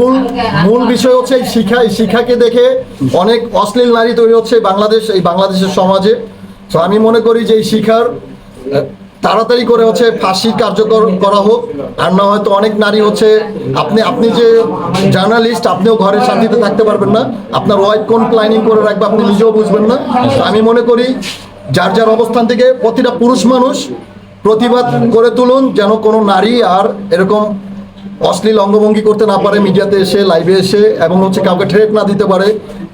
মূল মূল বিষয় হচ্ছে এই শিক্ষা এই শিক্ষাকে দেখে অনেক অশ্লীল নারী তৈরি হচ্ছে বাংলাদেশ এই বাংলাদেশের সমাজে। তো আমি মনে করি যে এই আহ, তাড়াতাড়ি করে হচ্ছে ফাঁসি কার্যকর করা হোক আর না হয়তো অনেক নারী হচ্ছে আপনি আপনি যে জার্নালিস্ট আপনিও ঘরে শান্তিতে থাকতে পারবেন না আপনার ওয়াইফ কোন প্ল্যানিং করে রাখবে আপনি নিজেও বুঝবেন না। আমি মনে করি যার যার অবস্থান থেকে প্রতিটা পুরুষ মানুষ প্রতিবাদ করে তুলুন যেন কোনো নারী আর এরকম অশ্লীল অঙ্গভঙ্গি করতে না পারে মিডিয়াতে এসে লাইভে এসে এবং হচ্ছে কাউকে থ্রেট না দিতে পারে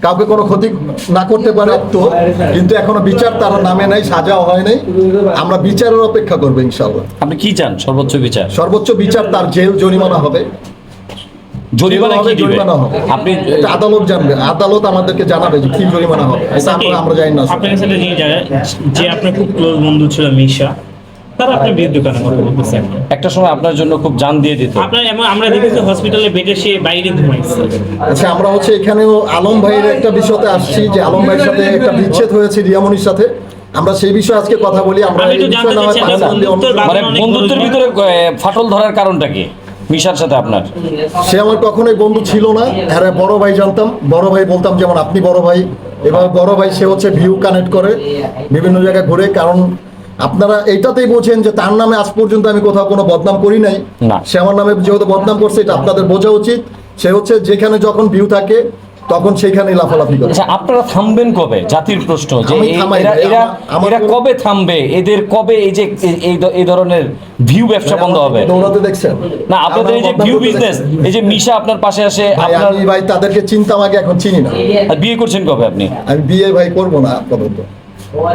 কাউকে কোনো ক্ষতি না করতে পারে তো কিন্তু এখনও বিচার তার নামে নাই সাজাও হয় নাই। আমরা বিচারের অপেক্ষা করব ইনশাল্লাহ আপনি কি চান? সর্বোচ্চ বিচার? সর্বোচ্চ বিচার তার জেল জরিমানা হবে। জরিমানা কি দিবে? আপনি আদালত জানবে। আদালত আমাদেরকে জানাবে যে কি জরিমানা হবে। আমরা আমরা জানি না। আপনার জানেন যে আপনার খুব ক্লোজ বন্ধু ছিল মিশা। তারা আপনার বিরুদ্ধে কথা বলতেছে। একটা সময় আপনার জন্য খুব জান দিয়ে দিত। আপনার আমরা দেখেছি হসপিটালে বেডে সে বাইরে ঘুমাইছে। আচ্ছা আমরা হচ্ছে এখানেও আলম ভাইয়ের একটা বিষয়তে আসছি যে আলম ভাইয়ের সাথে একটা বিচ্ছেদ হয়েছে রিয়ামনির সাথে। আমরা সেই বিষয়ে আজকে কথা বলি আমরা মানে বন্ধুত্বের ভিতরে ফাটল ধরার কারণটা কি? মিশার সাথে আপনার? সে আমার কখনোই বন্ধু ছিল না। হ্যাঁ বড় ভাই জানতাম বড় ভাই বলতাম যেমন আপনি বড় ভাই। এবার বড় ভাই সে হচ্ছে ভিউ কানেক্ট করে বিভিন্ন জায়গায় ঘুরে কারণ আপনারা এইটাতেই বোঝেন যে তার নামে আজ পর্যন্ত আমি কোথাও কোনো বদনাম করি নাই। সে আমার নামে যেহেতু বদনাম করছে এটা আপনাদের বোঝা উচিত। সে হচ্ছে যেখানে যখন ভিউ থাকে তখন সেইখানেই লাফালাফি করে। আচ্ছা আপনারা থামবেন কবে? জাতির প্রশ্ন যে এরা কবে থামবে? এদের কবে এই যে এই- ধরনের ভিউ ব্যবসা বন্ধ হবে? দৌড়াতে দেখছেন। না আপনাদের এই যে ভিউ বিজনেস এই যে মিশা আপনার পাশে আসে আপনার ভাই তাদেরকে চিন্তাম আগে এখন চিনি না। আর বিয়ে করছেন কবে আপনি? আমি বিয়ে ভাই করব না আপাতত।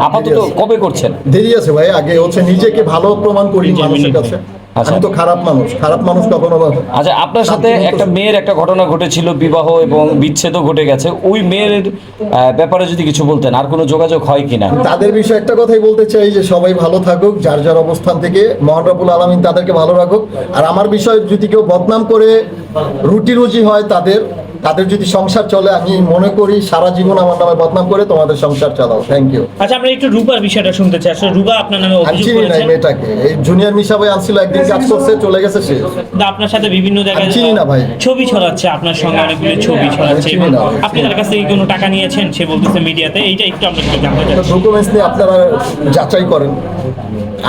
আপাতত কবে করছেন? দেরি আছে ভাই আগে হচ্ছে নিজেকে ভালো প্রমাণ করি মানুষের কাছে। আচ্ছা। আমি তো খারাপ মানুষ খারাপ মানুষ কখনো আচ্ছা আপনার সাথে একটা মেয়ের একটা ঘটনা ঘটেছিল বিবাহ এবং বিচ্ছেদও ঘটে গেছে। ওই মেয়ের ব্যাপারে যদি কিছু বলতেন আর কোনো যোগাযোগ হয় কিনা? তাদের বিষয়ে একটা কথাই বলতে চাই যে সবাই ভালো থাকুক যার যার অবস্থান থেকে মহানরবুল আলমিন তাদেরকে ভালো রাখুক। আর আমার বিষয়ে যদি কেউ বদনাম করে রুটি রুজি হয় তাদের তাদের যদি সংসার চলে আমি মনে করি সারা জীবন আমার নামে বদনাম করে তোমাদের সংসার চালাও। থ্যাংক ইউ আচ্ছা আমরা একটু রূপার বিষয়টা শুনতে চাই। আসলে রূপা আপনার নামে অভিযোগ নাই করেছেন। মেয়েটাকে। এই জুনিয়র মিশা ভাই আনছিল একদিন কাজ করছে চলে গেছে সে। কিন্তু আপনার সাথে বিভিন্ন জায়গায় চিনি না ভাই। ছবি ছড়াচ্ছে আপনার সঙ্গে অনেকগুলো ছবি ছড়াচ্ছে। না। আপনি তার কাছ থেকে কোনো টাকা নিয়েছেন? সে বলতেছে মিডিয়াতে। এইটা একটু আমরা একটু জানতে চাই। ডকুমেন্টস নিয়ে আপনারা যাচাই করেন।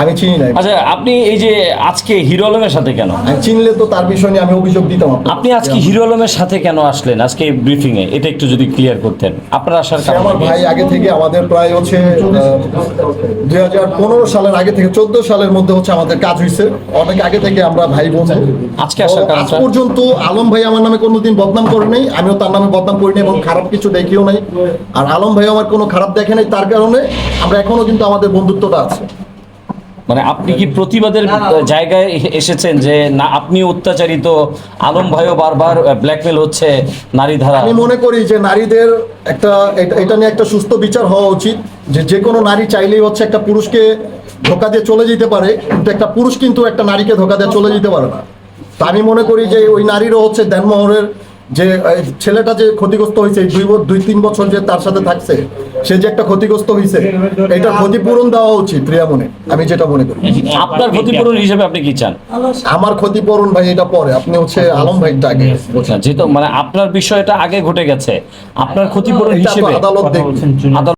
আমি চিনি নাই আচ্ছা আপনি এই যে আজকে হিরো আলমের সাথে কেন? চিনলে তো তার বিষয় নিয়ে আমি অভিযোগ দিতাম আপনি আজকে হিরো আলমের সাথে কেন আসলেন? আজকে ব্রিফিং এ। এটা একটু যদি ক্লিয়ার করতেন। আপনার আসার কারণ আমার ভাই আগে থেকে আমাদের প্রায় হচ্ছে দুই হাজার পনেরো সালের আগে থেকে চোদ্দ সালের মধ্যে হচ্ছে আমাদের কাজ হয়েছে অনেক আগে থেকে আমরা ভাই বন্ধু আজকে আসার তো আজ পর্যন্ত আলম ভাই আমার নামে কোনোদিন বদনাম করে নাই। আমিও তার নামে বদনাম করি নাই এবং খারাপ কিছু দেখিও নাই। আর আলম ভাই আমার কোনো খারাপ দেখে নাই। তার কারণে আমরা এখনও কিন্তু আমাদের বন্ধুত্বটা আছে। মানে আপনি কি প্রতিবাদের জায়গায় এসেছেন যে না আপনি অত্যাচারিত আলম ভাইও বারবার ব্ল্যাকমেল হচ্ছে নারী ধারা। আমি মনে করি যে নারীদের একটা এটা- নিয়ে একটা সুস্থ বিচার হওয়া উচিত। যে যে কোনো নারী চাইলেই হচ্ছে একটা পুরুষকে ধোকা দিয়ে চলে যেতে পারে কিন্তু একটা পুরুষ কিন্তু একটা নারীকে ধোকা দিয়ে চলে যেতে পারে না। তা আমি মনে করি যে ওই নারীরও হচ্ছে দেনমোহরের যে ছেলেটা যে ক্ষতিগ্রস্ত হয়েছে দুই দুই তিন বছর যে তার সাথে থাকছে সে যে একটা ক্ষতিগ্রস্ত হয়েছে এটা ক্ষতিপূরণ দেওয়া উচিত রিয়ামনে আমি যেটা মনে করি। আপনার ক্ষতিপূরণ হিসেবে আপনি কি চান? আমার ক্ষতিপূরণ ভাই এটা পরে। আপনি হচ্ছে আলম ভাইটা আগে যেহেতু মানে আপনার বিষয়টা আগে ঘটে গেছে আপনার ক্ষতিপূরণ হিসেবে আদালত দেখবেন আদালত